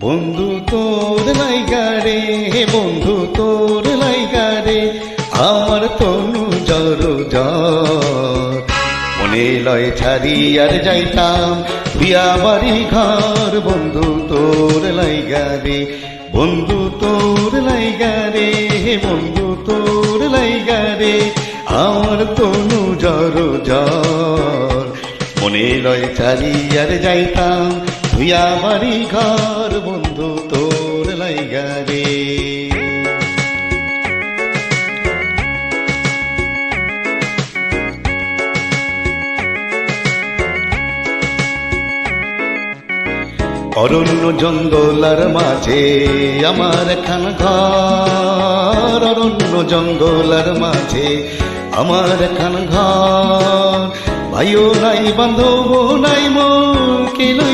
বন্ধু তোর লাইগারে বন্ধু তোর লাইগারে আমার তনু জর মনে লয় ছাড়ি আর যাইতাম, বিয়া বাড়ি ঘর, বন্ধু তোর লাইগারে বন্ধু তোর লাইগারে বন্ধু তোর লাইগারে আমার তনু জর মনে লয় চারি আর যাইতাম ধুইয়া বাড়ি ঘর বন্ধু তোর লাইগারে অরণ্য জঙ্গলার মাঝে আমার খান ঘর। অরণ্য জঙ্গলার মাঝে আমার খান ঘর। ভাইও নাই বান্ধব নাই, মো কে লইব খবর